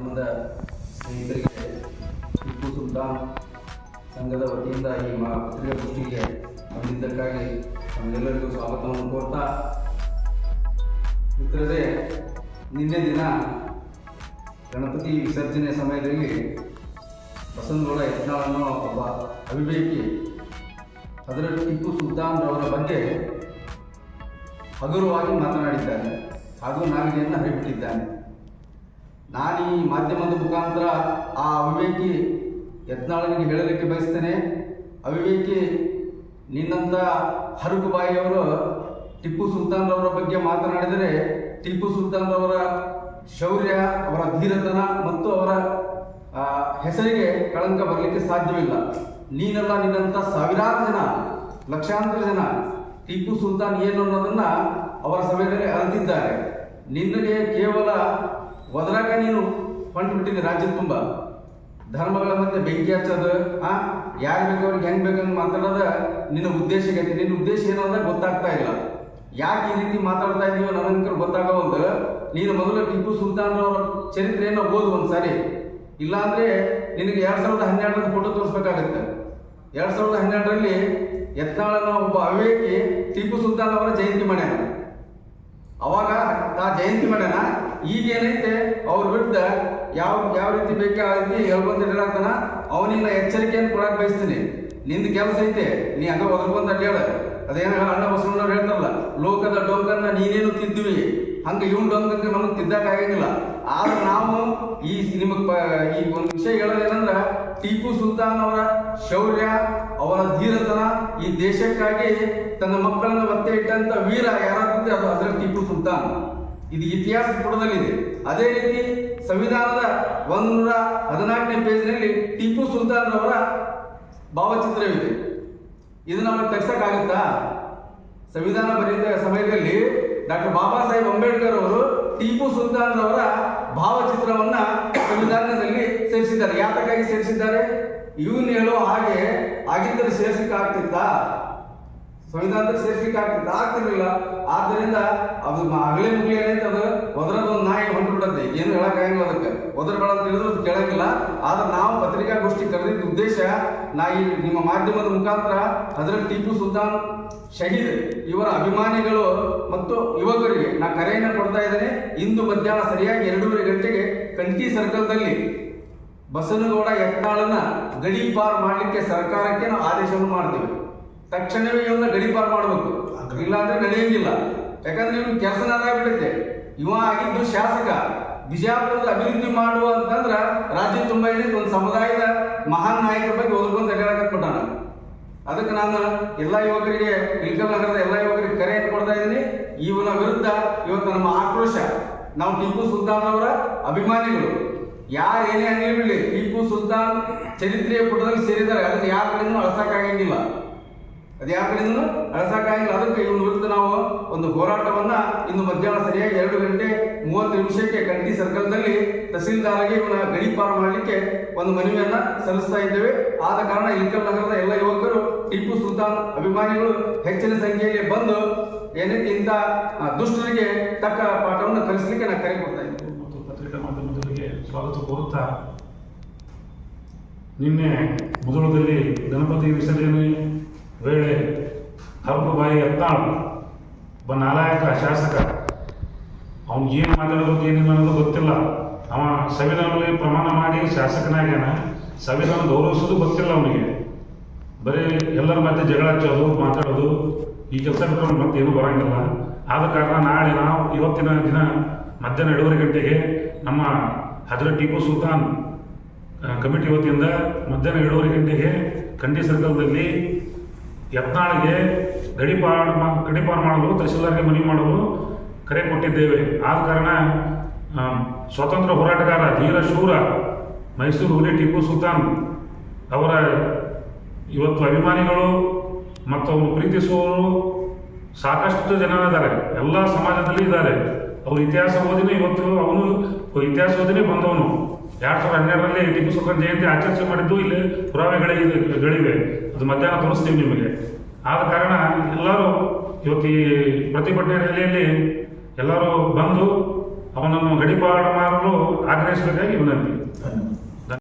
ಸಂಘದ ಸ್ನೇಹಿತರಿಗೆ, ಟಿಪ್ಪು ಸುಲ್ತಾನ್ ಸಂಘದ ವತಿಯಿಂದ ಈ ಮಾ ಪತ್ರಿಕಾಗೋಷ್ಠಿಗೆ ಬಂದಿದ್ದಕ್ಕಾಗಿ ನಮ್ಮೆಲ್ಲರಿಗೂ ಸ್ವಾಗತವನ್ನು ಕೋರ್ತಾ, ಮಿತ್ರರೇ, ನಿನ್ನೆ ದಿನ ಗಣಪತಿ ವಿಸರ್ಜನೆ ಸಮಯದಲ್ಲಿ ಬಸನಗೌಡ ಯತ್ನಾಳ್ ಅನ್ನೋ ಒಬ್ಬ ಅವಿವೇಕಿ ಅದರಲ್ಲಿ ಟಿಪ್ಪು ಸುಲ್ತಾನ್ ಅವರ ಬಗ್ಗೆ ಹಗುರವಾಗಿ ಮಾತನಾಡಿದ್ದಾನೆ. ಹಾಗೂ ನಾಲಿಗೆಯನ್ನು ಹರಿಬಿಟ್ಟಿದ್ದಾನೆ ನಾನು ಈ ಮಾಧ್ಯಮದ ಮುಖಾಂತರ ಆ ಅವಿವೇಕಿ ಯತ್ನಾಳನಿಗೆ ಹೇಳಲಿಕ್ಕೆ ಬಯಸ್ತೇನೆ. ಅವಿವೇಕಿ ನಿನ್ನಂಥ ಹರುಕು ಬಾಯಿಯವರು ಟಿಪ್ಪು ಸುಲ್ತಾನ್ರವರ ಬಗ್ಗೆ ಮಾತನಾಡಿದರೆ ಟಿಪ್ಪು ಸುಲ್ತಾನ್ರವರ ಶೌರ್ಯ, ಅವರ ಧೀರತನ ಮತ್ತು ಅವರ ಹೆಸರಿಗೆ ಕಳಂಕ ಬರಲಿಕ್ಕೆ ಸಾಧ್ಯವಿಲ್ಲ. ನೀನೆಲ್ಲ ನಿನ್ನಂಥ ಸಾವಿರಾರು ಜನ, ಲಕ್ಷಾಂತರ ಜನ ಟಿಪ್ಪು ಸುಲ್ತಾನ್ ಏನು ಅನ್ನೋದನ್ನು ಅವರ ಸಮಯದಲ್ಲಿ ಅರಿತಿದ್ದಾರೆ. ನಿನಗೆ ಕೇವಲ ಒದರಾಗ ನೀನು ಹೊಂಟು ಬಿಟ್ಟಿದ್ದೆ ರಾಜ್ಯದ ತುಂಬ. ಧರ್ಮಗಳ ಮತ್ತೆ ಬೆಂಕಿ ಹಚ್ಚೋದು, ಆ, ಯಾರು ಬೇಕು ಅವ್ರಿಗೆ ಹೆಂಗ್ ಬೇಕಂಗ್ ಮಾತಾಡೋದ ನಿನ್ನ ಉದ್ದೇಶ ನಿನ್ನ ಉದ್ದೇಶ ಏನು ಅಂತ ಗೊತ್ತಾಗ್ತಾ ಇಲ್ಲ. ಯಾಕೆ ಈ ರೀತಿ ಮಾತಾಡ್ತಾ ಇದೀವೋ ನನಗೆ ಗೊತ್ತಾಗೋದು ನೀನು ಮೊದಲು ಟಿಪ್ಪು ಸುಲ್ತಾನ್ ಅವರ ಚರಿತ್ರೆಯನ್ನು ಓದು ಒಂದ್ಸಾರಿ. ಇಲ್ಲಾಂದ್ರೆ ನಿನಗೆ ಎರಡ್ ಸಾವಿರದ ಹನ್ನೆರಡರ ಫೋಟೋ ತೋರಿಸ್ಬೇಕಾಗತ್ತೆ. ಎರಡ್ ಸಾವಿರದ ಹನ್ನೆರಡರಲ್ಲಿ ಯತ್ನಾಳನ ಒಬ್ಬ ಅವಿವೇಕಿ ಟಿಪ್ಪು ಸುಲ್ತಾನ್ ಅವರ ಜಯಂತಿ ಮಾಡ್ಯಾನ. ಅವಾಗ ಆ ಜಯಂತಿ ಮಾಡ್ಯಾನ. ಈಗ ಏನೈತೆ ಅವ್ರ ವಿರುದ್ಧ ಯಾವ ಯಾವ ರೀತಿ ಬೇಕಾ ರೀತಿ ಹೇಳ್ಕೊಂತ ಇಡಲಾಗ್ತಾನ ಅವನಿನ್ನ ಎಚ್ಚರಿಕೆಯನ್ನು ಕೊಡಕ್ ಬಯಸ್ತೀನಿ. ನಿಂದ ಕೆಲಸ ಐತೆ, ನೀ ಹಂಗ ಒದರ್ಕೊಂತ ಅಡ್ಡಾಡ ಅದೇನ ಅಣ್ಣ ಬಸವಣ್ಣವ್ರು ಹೇಳ್ತಾರಲ್ಲ, ಲೋಕದ ಡೊಂಕನ್ನ ನೀನೇನು ತಿದ್ದುವಿ? ಹಂಗ ಇವನ್ ಡೊಂಕಂಗ ನಮಗ್ ತಿದ್ದಕ್ ಆಗಂಗಿಲ್ಲ. ಆದ್ರೆ ನಾವು ಈ ನಿಮಗ್ ಈ ಒಂದು ವಿಷಯ ಹೇಳೋದೇನಂದ್ರ ಟಿಪ್ಪು ಸುಲ್ತಾನ್ ಅವರ ಶೌರ್ಯ, ಅವರ ಧೀರತನ ಈ ದೇಶಕ್ಕಾಗಿ ತನ್ನ ಮಕ್ಕಳನ್ನ ಒತ್ತೆ ಇಟ್ಟಂತ ವೀರ ಯಾರಾದ್ರೆ ಅದು ಹಜರತ್ ಟಿಪ್ಪು ಸುಲ್ತಾನ್. ಇದು ಇತಿಹಾಸ ಪುಟದಲ್ಲಿದೆ ಅದೇ ರೀತಿ ಸಂವಿಧಾನದ ಒಂದೂರ ಹದಿನಾಲ್ಕನೇ ಪೇಜ್ನಲ್ಲಿ ಟಿಪ್ಪು ಸುಲ್ತಾನ್ ಅವರ ಭಾವಚಿತ್ರವಿದೆ. ಇದು ನಮಗೆ ತಗ್ಸಕ್ಕಾಗುತ್ತಾ ಸಂವಿಧಾನ ಬರೆದ ಸಮಯದಲ್ಲಿ ಡಾಕ್ಟರ್ ಬಾಬಾ ಸಾಹೇಬ್ ಅಂಬೇಡ್ಕರ್ ಅವರು ಟಿಪ್ಪು ಸುಲ್ತಾನ್ ಅವರ ಭಾವಚಿತ್ರವನ್ನ ಸಂವಿಧಾನದಲ್ಲಿ ಸೇರಿಸಿದ್ದಾರೆ. ಯಾತಕ್ಕಾಗಿ ಸೇರಿಸಿದ್ದಾರೆ? ಇವನು ಹೇಳೋ ಹಾಗೆ ಆಗಿದ್ದರೆ ಆಗ್ತಿತ್ತಾ ಸಂವಿಧಾನದಲ್ಲಿ ಸೇರಿಸಲಿಕ್ಕೆ ಆಗ್ತದೆ. ಆಗ್ತಿರ್ಲಿಲ್ಲ. ಆದ್ದರಿಂದ ಅದು ಅಗಲೇ ಮುಗ್ಲಿ ಏನೈತೆ ಅದು? ಒದರದೊಂದು ನಾಯಿ ಹೊಂಟು ಏನು ಹೇಳಕ್ಕಾಗಿಲ್ಲ ಅದಕ್ಕೆ. ಒದರಗಳ ಅಂತ ಹೇಳಿದ್ರು ಅದು ಕೇಳಂಗಿಲ್ಲ. ಆದ್ರೆ ನಾವು ಪತ್ರಿಕಾಗೋಷ್ಠಿ ಕರೆದಿದ್ದ ಉದ್ದೇಶ, ನಾ ಈ ನಿಮ್ಮ ಮಾಧ್ಯಮದ ಮುಖಾಂತರ ಅದರಲ್ಲಿ ಟಿಪ್ಪು ಸುಲ್ತಾನ್ ಶಹೀದ್ ಇವರ ಅಭಿಮಾನಿಗಳು ಮತ್ತು ಯುವಕರಿಗೆ ನಾ ಕರೆಯನ್ನು ಕೊಡ್ತಾ ಇದ್ದೇನೆ. ಇಂದು ಮಧ್ಯಾಹ್ನ ಸರಿಯಾಗಿ ಎರಡೂವರೆ ಗಂಟೆಗೆ ಕಂಠಿ ಸರ್ಕಲ್ದಲ್ಲಿ ಬಸನಗೌಡ ಯತ್ನಾಳನ್ನ ಗಡಿ ಪಾರ್ ಮಾಡಲಿಕ್ಕೆ ಸರ್ಕಾರಕ್ಕೆ ನಾವು ಆದೇಶವನ್ನು ಮಾಡ್ತೀವಿ. ತಕ್ಷಣವೇ ಇವನ್ನ ಗಡಿಪಾರು ಮಾಡಬೇಕು. ಇಲ್ಲಾಂದ್ರೆ ನಡೆಯಂಗಿಲ್ಲ ಯಾಕಂದ್ರೆ ಇವನು ಕೆಲಸನ ಅದಾಗ್ಬಿಟ್ಟೈತೆ ಇವ ಆಗಿದ್ದು ಶಾಸಕ. ಬಿಜಾಪುರದ ಅಭಿವೃದ್ಧಿ ಮಾಡುವ ಅಂತಂದ್ರ ರಾಜ್ಯ ತುಂಬ ಏನೈತೆ ಒಂದು ಸಮುದಾಯದ ಮಹಾನ್ ನಾಯಕರ ಬಗ್ಗೆ ಓದ್ಕೊಂತ ಹೇಳಕತ್ಬಿಟ್ಟಾನ ಅದಕ್ಕೆ ನಾನು ಎಲ್ಲ ಯುವಕರಿಗೆ ಇಲ್ಕಲ್ ನಗರದ ಎಲ್ಲ ಯುವಕರಿಗೆ ಕರೆಯನ್ನು ಕೊಡ್ತಾ ಇದ್ದೀನಿ. ಇವನ ವಿರುದ್ಧ ಇವತ್ತು ನಮ್ಮ ಆಕ್ರೋಶ. ನಾವು ಟಿಪ್ಪು ಸುಲ್ತಾನ್ ಅವರ ಅಭಿಮಾನಿಗಳು. ಯಾರು ಏನೇ ಆಗಲಿ ಬಿಡಲಿ ಟಿಪ್ಪು ಸುಲ್ತಾನ್ ಚರಿತ್ರೆಯ ಪುಟದಲ್ಲಿ ಸೇರಿದ್ದಾರೆ. ಅದನ್ನು ಯಾರ ಕಡೆಯೂ ಅಳಸಕ್ಕಾಗಂಗಿಲ್ಲ ಅದು ಯಾರ ಕಡೆಯಿಂದ ಅಳಸಕ್ಕಾಗಿಲ್ಲ ಅದಕ್ಕೆ ಇವನ ವಿರುದ್ಧ ನಾವು ಒಂದು ಹೋರಾಟವನ್ನ ಇಂದು ಮಧ್ಯಾಹ್ನ ಸರಿಯಾಗಿ ಎರಡು ಗಂಟೆ ಮೂವತ್ತು ನಿಮಿಷಕ್ಕೆ ಕಂಟಿ ಸರ್ಕಲ್ನಲ್ಲಿ ತಹಸೀಲ್ದಾರ್ಗೆ ಇವನ ಗಡಿ ಗಡೀಪಾರು ಮಾಡಲಿಕ್ಕೆ ಒಂದು ಮನವಿಯನ್ನ ಸಲ್ಲಿಸ್ತಾ ಇದ್ದೇವೆ. ಆದ ಕಾರಣ ಇಲ್ಕಲ್ ನಗರದ ಎಲ್ಲ ಯುವಕರು, ಟಿಪ್ಪು ಸುಲ್ತಾನ್ ಅಭಿಮಾನಿಗಳು ಹೆಚ್ಚಿನ ಸಂಖ್ಯೆಯಲ್ಲಿ ಬಂದು ಏನಕ್ಕೆ ಇಂಥ ದುಷ್ಟರಿಗೆ ತಕ್ಕ ಪಾಠವನ್ನು ಕಲಿಸಲಿಕ್ಕೆ ನಾನು ಕರೆ ಕೊಡ್ತಾ ಪತ್ರಿಕಾ ಮಾಧ್ಯಮದವರಿಗೆ ಸ್ವಾಗತ ಕೋರುತ್ತಾ, ನಿನ್ನೆ ಮೊದಲದಲ್ಲಿ ಗಣಪತಿ ವಿಸರ್ಜನೆ ವೇಳೆ ಹರಪುಬಾಯಿ ಯತ್ನಾಳ್ ಒಬ್ಬ ನಾಲಾಯಕ ಶಾಸಕ, ಅವ್ನು ಏನು ಮಾತಾಡೋದು, ಏನಿಲ್ಲ ಅನ್ನೋದು ಗೊತ್ತಿಲ್ಲ. ಅವ ಸಂವಿಧಾನದಲ್ಲಿ ಪ್ರಮಾಣ ಮಾಡಿ ಶಾಸಕನಾಗ್ಯಾನ. ಸಂವಿಧಾನ ಗೌರವಿಸೋದು ಗೊತ್ತಿಲ್ಲ ಅವನಿಗೆ. ಬರೀ ಎಲ್ಲರ ಮಧ್ಯೆ ಜಗಳ ಹಚ್ಚೋದು, ಮಾತಾಡೋದು, ಈ ಕೆಲಸ ಬಿಟ್ಟರೆ ಮತ್ತೆ ಏನೂ ಬರಂಗಿಲ್ಲ. ಆದ ಕಾರಣ ನಾಳೆ ನಾವು ಇವತ್ತಿನ ದಿನ ಮಧ್ಯಾಹ್ನ ಎರಡೂವರೆ ಗಂಟೆಗೆ ನಮ್ಮ ಹಜರತ್ ಟಿಪ್ಪು ಸುಲ್ತಾನ್ ಕಮಿಟಿ ವತಿಯಿಂದ ಮಧ್ಯಾಹ್ನ ಎರಡೂವರೆ ಗಂಟೆಗೆ ಕಂಡಿ ಸರ್ಕಲ್ದಲ್ಲಿ ಯತ್ನಾಳಿಗೆ ಗಡಿಪಾರು ಗಡಿಪಾರು ಮಾಡಲು, ತಹಸೀಲ್ದಾರ್ಗೆ ಮನವಿ ಮಾಡಲು ಕರೆ ಕೊಟ್ಟಿದ್ದೇವೆ. ಆದ ಕಾರಣ ಸ್ವತಂತ್ರ ಹೋರಾಟಗಾರ ಧೀರ ಶೂರ ಮೈಸೂರು ಹುಲಿ ಟಿಪ್ಪು ಸುಲ್ತಾನ್ ಅವರ ಇವತ್ತು ಅಭಿಮಾನಿಗಳು ಮತ್ತು ಅವರು ಪ್ರೀತಿಸುವವರು ಸಾಕಷ್ಟು ಜನ ಇದ್ದಾರೆ ಎಲ್ಲ ಸಮಾಜದಲ್ಲಿ ಇದ್ದಾರೆ. ಅವರು ಇತಿಹಾಸ ಓದಿನೇ ಇವತ್ತು, ಅವನು ಇತಿಹಾಸ ಓದಿನೇ ಬಂದವನು. ಎರಡ್ ಸಾವಿರದ ಹನ್ನೆರಡರಲ್ಲಿ ಟಿಪ್ಪು ಸುಲ್ತಾನ್ ಜಯಂತಿ ಆಚರಿಸಿ ಮಾಡಿದ್ದು ಇಲ್ಲಿ ಪುರಾವೆಗಳಿವೆ ಅದು ಮಧ್ಯಾಹ್ನ ತೋರಿಸ್ತೀವಿ ನಿಮಗೆ. ಆದ ಕಾರಣ ಎಲ್ಲರೂ ಇವತ್ತು ಈ ಪ್ರತಿಭಟನೆ ರ್ಯಾಲಿಯಲ್ಲಿ ಎಲ್ಲರೂ ಬಂದು ಅವನನ್ನು ಗಡಿಪಾಡ ಮಾಡಲು ಆಗ್ರಹಿಸಬೇಕಾಗಿ ವಿನಂತಿ.